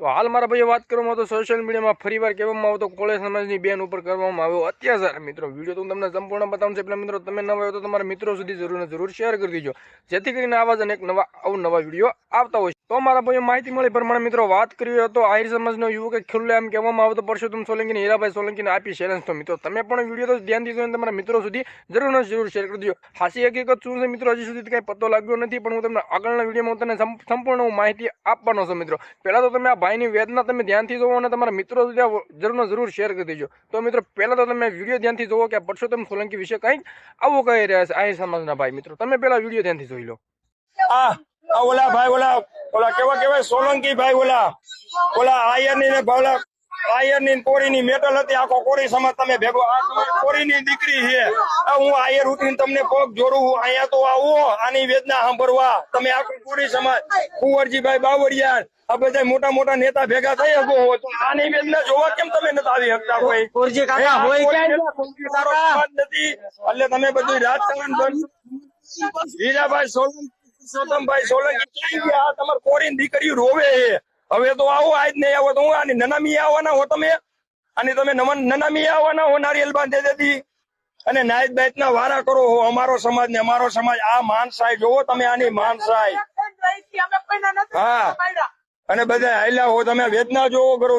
તો હાલ મારા ભાઈ વાત કરવામાં તો સોશિયલ મીડિયામાં ફરીવાર કહેવામાં આવતો કોળે સમાજની બેન ઉપર કરવામાં આવ્યો અત્યાચાર. મિત્રો વીડિયો તો હું તમને સંપૂર્ણ બતાવું છું. એટલે મિત્રો, તમે નવા હોય તો તમારા મિત્રો સુધી જરૂર જરૂર શેર કરી દીજો. જેથી કરીને આવા જ અનેક નવા અવનવા વીડિયો આવતા હોય તો મારા ભાઈએ માહિતી મળી. પ્રમાણે મિત્રો, વાત કરી તો આહિર સમાજનો યુવકે ખુલ્લે એમ કહેવામાં આવતો પરસોત્તમ સોલંકીને, હીરાભાઈ સોલંકીને આપી ચેલેન્જ તો મિત્રો, તમે પણ વીડિયો તો ધ્યાનથી જોઈને તમારા મિત્રો સુધી જરૂર જરૂર શેર કરી દેજો. હાસી હકીકત શું છે મિત્રો? હજી સુધી કંઈ પતો લાગ્યો નથી, પણ હું તમને આગળના વિડીયોમાં તમને સંપૂર્ણ માહિતી આપવાનો છું મિત્રો. પહેલાં તો તમે આ ભાઈની વેદના તમે ધ્યાનથી જોવો અને તમારા મિત્રો જરૂર જરૂર શેર કરી દેજો. તો મિત્રો, પહેલાં તો તમે વીડિયો ધ્યાનથી જોવો કે પરસોત્તમ સોલંકી વિશે કંઈક આવું કહી રહ્યા છે. આહિર સમાજના ભાઈ મિત્રો, તમે પહેલાં વીડિયો ધ્યાનથી જોઈ લો. ઓલા ભાઈ ઓલા ઓલા કેવા કેવાય? સોલંકી ભાઈ ઓલા. ઓલા આયરની ને ઓલા, આયરની કોરીની મેટલ હતી, આખો કોરી સમાજ તમે ભેગો કોરીની દીકરી છે. હું આયર ઉઠીને તમને પગ જોડું અહીંયા તો આવો, આની વેદના સાંભળવા. તમે આખો કોરી સમાજ. કુંવરજીભાઈ બાવળિયા આ બધા મોટા મોટા નેતા ભેગા થઈ શકો હો તો? આની વેદના જોવા કેમ તમે નથી આવી શકતા કુરજી કાકા, હોય નથી. એટલે તમે બધું રાજકારણ બંધ હીરાભાઈ સોલંકી પુરુષોત્તમભાઈ સોલંકી ક્યાં ગયા? આ તમારી દીકરી રોવે હવે તો આવો આજ નહીં આવો તો હું આની નનામી આવવાના હો તમે? અને તમે નમન નનામી આવવાના હો નારિયેલ બાંધે દેતી અને નાયત બાયત ના વારા કરો હો અમારો સમાજ ને અમારો સમાજ આ માનસાઈ જોવો તમે આની માનસાઈ હા. અને બધા હાલ્યા હો તમે વેદના જોવો કરો